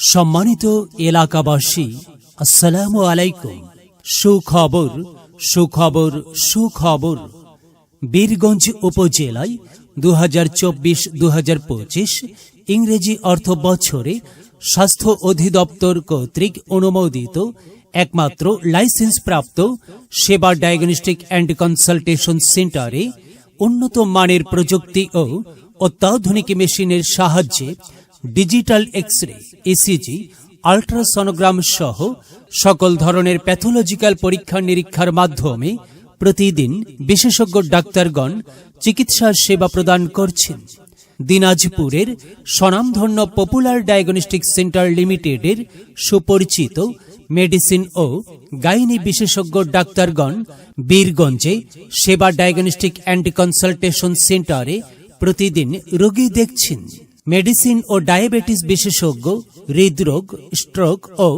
সম্মানিত এলাকাবাসী, আসসালামু আলাইকুম। সুখবর সুখবর সুখবর। বীরগঞ্জ উপজেলায় দু হাজার চব্বিশ দু হাজার পঁচিশ ইংরেজি অর্থ বছরে স্বাস্থ্য অধিদপ্তর কর্তৃক অনুমোদিত একমাত্র লাইসেন্স প্রাপ্ত সেবা ডায়াগনস্টিক অ্যান্ড কনসালটেশন সেন্টারে উন্নত মানের প্রযুক্তি ও অত্যাধুনিক মেশিনের সাহায্যে digital X ray ECG ultrasonogram সহ সকল ধরনের প্যাথোলজিক্যাল পরীক্ষা নিরীক্ষার মাধ্যমে প্রতিদিন বিশেষজ্ঞ ডাক্তারগণ চিকিৎসার সেবা প্রদান করছেন। দিনাজপুরের স্বনামধন্য পপুলার ডায়াগনস্টিক সেন্টার লিমিটেডের সুপরিচিত মেডিসিন ও গাইনি বিশেষজ্ঞ ডাক্তারগণ বীরগঞ্জে সেবা ডায়াগনস্টিক অ্যান্ড কনসালটেশন সেন্টারে প্রতিদিন রোগী দেখছেন। মেডিসিন ও ডায়াবেটিস বিশেষজ্ঞ, হৃদরোগ, স্ট্রোক ও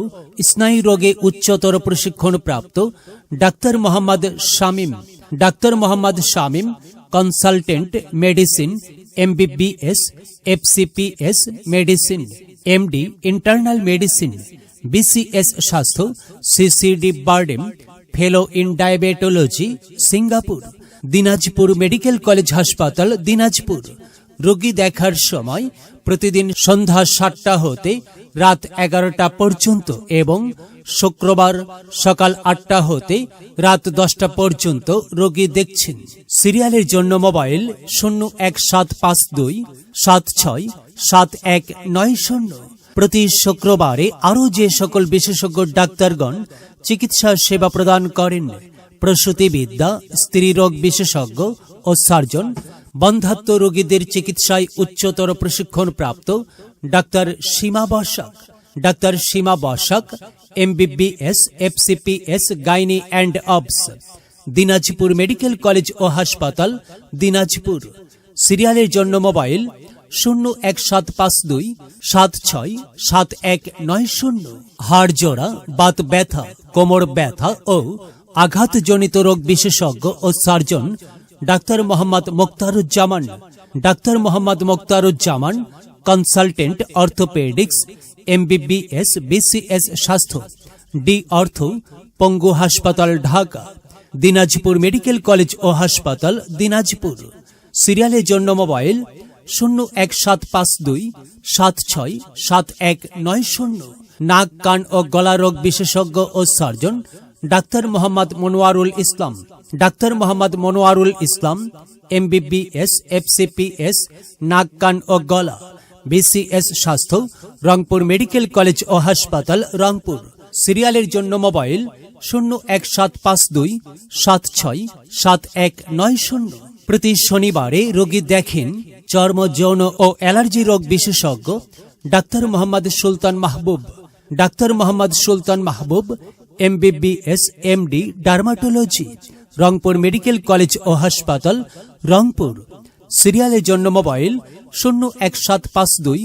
স্নায়ু রোগে উচ্চতর প্রশিক্ষণ প্রাপ্ত ডাক্তার Mohammad Shamim. Doctor Mohammad Shamim, consultant medicine, MBBS, FCPS medicine, MD, internal medicine, BCS স্বাস্থ্য, CCD BIRDEM, fellow in diabetology, Singapore, Dinajpur medical college হাসপাতাল, দিনাজপুর। রোগী দেখার সময় প্রতিদিন সন্ধ্যা সাতটা হতে রাত এগারোটা পর্যন্ত এবং শুক্রবার সকাল আটটা হতে রাত দশটা পর্যন্ত রোগী দেখছেন। সিরিয়ালের জন্য মোবাইল শূন্য এক সাত পাঁচ দুই সাত ছয় সাত এক নয় শূন্য। প্রতি শুক্রবারে আরও যে সকল বিশেষজ্ঞ ডাক্তারগণ চিকিৎসা সেবা প্রদান করেন, প্রসূতিবিদ্যা, স্ত্রীরোগ বিশেষজ্ঞ ও সার্জন বন্ধাত্ম রোগীদের চিকিৎসায় উচ্চতর প্রশিক্ষণ প্রাপ্ত ডাক্তার Sima Basak doctor Sima Basak MBBS, FCPS, gynae and obs. Dinajpur medical college ও হাসপাতাল, দিনাজপুর। সিরিয়ালের জন্য মোবাইল শূন্য এক সাত পাঁচ দুই সাত ছয় সাত এক নয় শূন্য। হাড় জোড়া বাত ব্যথা, কোমর ব্যথা ও আঘাতজনিত রোগ বিশেষজ্ঞ ও সার্জন ডাক্তার Mohammad Moktaruzzaman. Doctor Mohammad Moktaruzzaman consultant orthopaedics MBBS BCS স্বাস্থ্য ডি অর্থ পঙ্গু হাসপাতাল, ঢাকা, দিনাজপুর মেডিকেল কলেজ ও হাসপাতাল, দিনাজপুর। সিরিয়ালের জন্য মোবাইল শূন্য এক সাত পাঁচ দুই সাত ছয় সাত এক নয় শূন্য। নাক, কান ও গলা রোগ বিশেষজ্ঞ ও সার্জন ডাক্তার মোহাম্মদ মনোয়ারুল ইসলাম। ডাক্তার মোহাম্মদ মনোয়ারুল ইসলাম, এমবিবিএস, এফসিপিএস নাক কান ও গলা, বিসিএস স্বাস্থ্য, রংপুর মেডিকেল কলেজ ও হাসপাতাল, রংপুর। সিরিয়ালের জন্য মোবাইল শূন্য এক সাত পাঁচ দুই সাত ছয় সাত এক নয় শূন্য। প্রতি শনিবারে রোগী দেখেন চর্ম, যৌন ও অ্যালার্জি রোগ বিশেষজ্ঞ ডাক্তার Mohammad Sultan Mahbub. Doctor Mohammad Sultan Mahbub MBBS MD dermatology Rangpur medical college ও হাসপাতাল রংপুর সিরিয়ালের জন্য মোবাইল শূন্য এক সাত পাঁচ দুই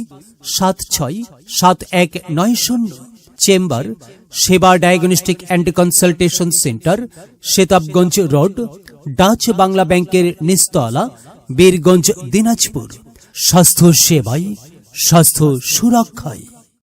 সাত ছয় সাত এক নয় শূন্য। Chamber Seba diagnostic and consultation centre Setabganj road Dutch Bangla ব্যাংকের নিস্তলা বীরগঞ্জ দিনাজপুর স্বাস্থ্য সেবাই স্বাস্থ্য সুরক্ষায়